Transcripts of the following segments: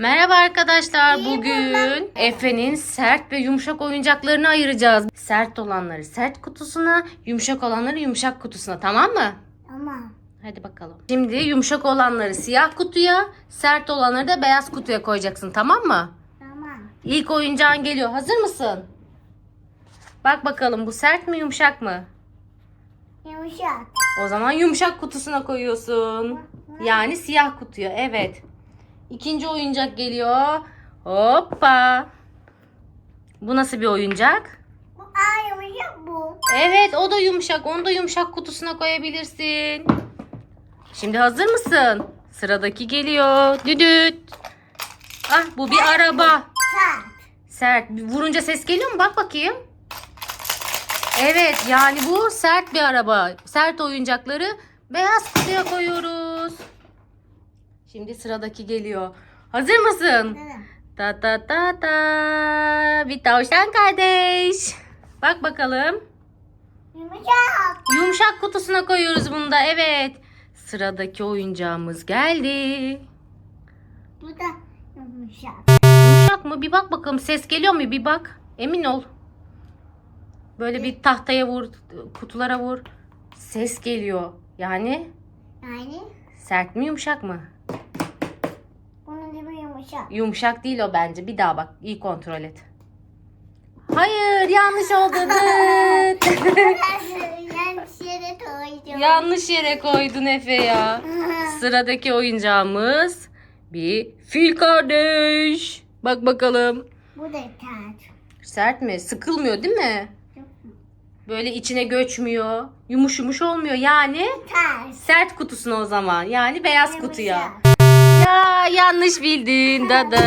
Merhaba arkadaşlar. Bugün Efe'nin sert ve yumuşak oyuncaklarını ayıracağız. Sert olanları sert kutusuna, yumuşak olanları yumuşak kutusuna. Tamam mı? Tamam. Hadi bakalım. Şimdi yumuşak olanları siyah kutuya, sert olanları da beyaz kutuya koyacaksın. Tamam mı? Tamam. İlk oyuncağın geliyor. Hazır mısın? Bak bakalım bu sert mi yumuşak mı? Yumuşak. O zaman yumuşak kutusuna koyuyorsun. Yani siyah kutuya. Evet. İkinci oyuncak geliyor. Hoppa. Bu nasıl bir oyuncak? Bu yumuşak bu. Evet o da yumuşak. Onu da yumuşak kutusuna koyabilirsin. Şimdi hazır mısın? Sıradaki geliyor. Düdüt. Ah bu bir araba. Sert. Sert. Vurunca ses geliyor mu? Bak bakayım. Evet yani bu sert bir araba. Sert oyuncakları beyaz kutuya koyuyoruz. Şimdi sıradaki geliyor. Hazır mısın? Tamam. Ta ta ta ta. Bir tavşan kardeş. Bak bakalım. Yumuşak. Yumuşak kutusuna koyuyoruz bunu da. Evet. Sıradaki oyuncağımız geldi. Bu da yumuşak. Yumuşak mı? Bir bak bakalım. Ses geliyor mu? Bir bak. Emin ol. Böyle bir tahtaya vur, kutulara vur. Ses geliyor. Yani Yani sert mi yumuşak mı? Yumuşak. Yumuşak değil o bence. Bir daha bak. İyi kontrol et. Hayır yanlış oldu. Yanlış yere koydum. yanlış yere koydun Efe ya. Sıradaki oyuncağımız bir fil kardeş. Bak bakalım. Bu da tert. Sert mi? Sıkılmıyor değil mi? Böyle içine göçmüyor. Yumuş yumuş olmuyor. Yani Ters. sert kutusuna o zaman. Yani beyaz kutuya. Ya yanlış bildin dadı.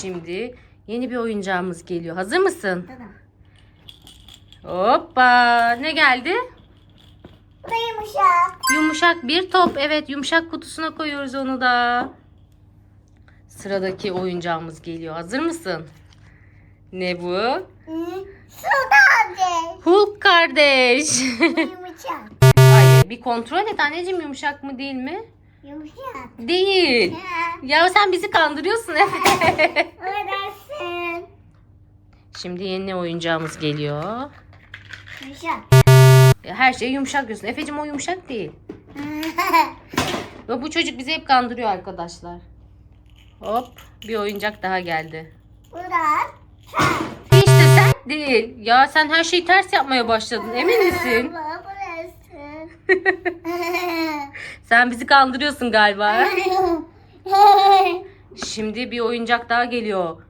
Şimdi yeni bir oyuncağımız geliyor. Hazır mısın? Hoppa. Ne geldi? Yumuşak. Yumuşak bir top. Evet yumuşak kutusuna koyuyoruz onu da. Sıradaki oyuncağımız geliyor. Hazır mısın? Ne bu? Suda de. Hulk kardeş. Yumuşak. Hayır bir kontrol et anneciğim yumuşak mı değil mi? Yumuşak. Değil. Ha. Ya sen bizi kandırıyorsun Efe. Ödersin. Şimdi yeni oyuncağımız geliyor. Yumuşak. Her şey yumuşak diyorsun. Efe'cim o yumuşak değil. Ve bu çocuk bizi hep kandırıyor arkadaşlar. Hop bir oyuncak daha geldi. Bu da ters. Hiç de sert değil. Ya sen her şeyi ters yapmaya başladın. Emin misin? Burası. Sen bizi kandırıyorsun galiba. Şimdi bir oyuncak daha geliyor.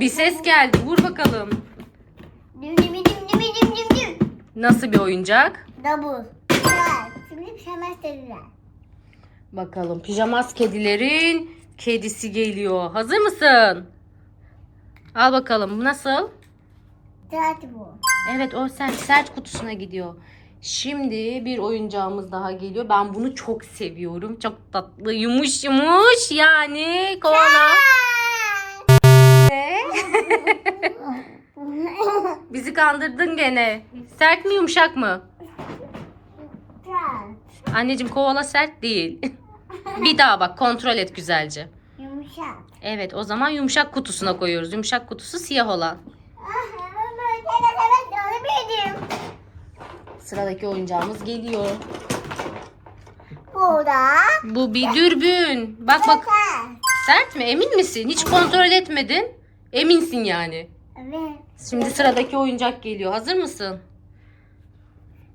Bir ses geldi. Vur bakalım. Dim dim dim dim dim dim dim. Nasıl bir oyuncak? Double. Şimdi hemen seriler. Bakalım pijamaz kedilerin kedisi geliyor. Hazır mısın? Al bakalım bu nasıl? Tert bu. Evet o sert, sert kutusuna gidiyor. Şimdi bir oyuncağımız daha geliyor. Ben bunu çok seviyorum. Çok tatlı yumuş yumuş yani koala. Bizi kandırdın gene. Sert mi yumuşak mı? Tert. Anneciğim koala sert değil. bir daha bak kontrol et güzelce. Yumuşak. Evet o zaman yumuşak kutusuna koyuyoruz. Yumuşak kutusu siyah olan. Benim. Sıradaki oyuncağımız geliyor. Bu da Bu bir dürbün. Bak bak sert mi? Emin misin? Hiç kontrol etmedin. Eminsin yani. Evet. Şimdi sıradaki oyuncak geliyor. Hazır mısın?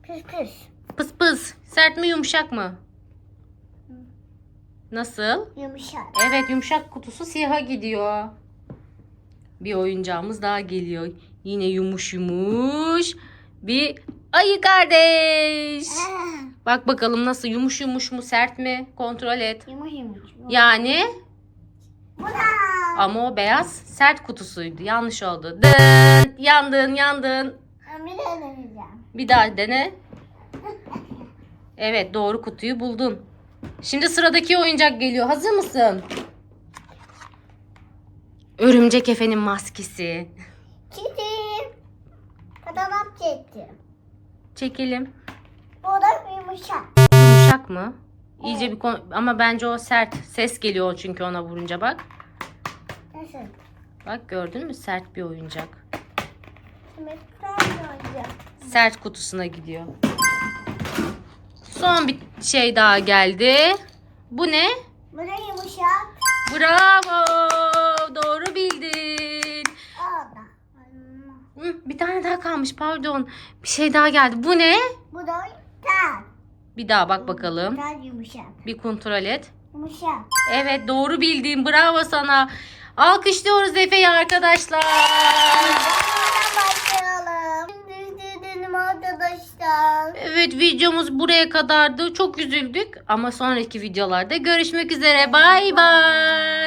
Pıs pıs. Pıs pıs. Sert mi yumuşak mı? Nasıl? Yumuşak. Evet yumuşak kutusu siyaha gidiyor. Bir oyuncağımız daha geliyor. Yine yumuş yumuş. Bir ayı kardeş. Bak bakalım nasıl yumuş yumuş mu sert mi? Kontrol et. Yumuş yumuş. Yani ama o beyaz sert kutusuydu. Yanlış oldu. Dın, yandın yandın. Bir de deneyeceğim. Bir daha dene. Evet doğru kutuyu buldun. Şimdi sıradaki oyuncak geliyor. Hazır mısın? Örümcek Efe'nin maskesi. Fotoğraf çektim. Çekelim. Bu da yumuşak. Yumuşak mı? İyice bir kon- ama bence o sert. Ses geliyor çünkü ona vurunca bak. Nasıl? Bak gördün mü sert bir oyuncak. Şimdi sen oynayacağım. Sert kutusuna gidiyor. Son bir şey daha geldi. Bu ne? Bu da yumuşak. Bravo! Doğru bildin. O da. Hı, bir tane daha kalmış pardon. Bir şey daha geldi. Bu ne? Bu da tel. Bir daha bak bakalım. Tel yumuşak. Bir kontrol et. Yumuşak. Evet doğru bildin. Bravo sana. Alkışlıyoruz Efe'yi arkadaşlar. Arkadaşlar. Evet videomuz buraya kadardı. Çok üzüldük ama sonraki videolarda görüşmek üzere. Bay bay.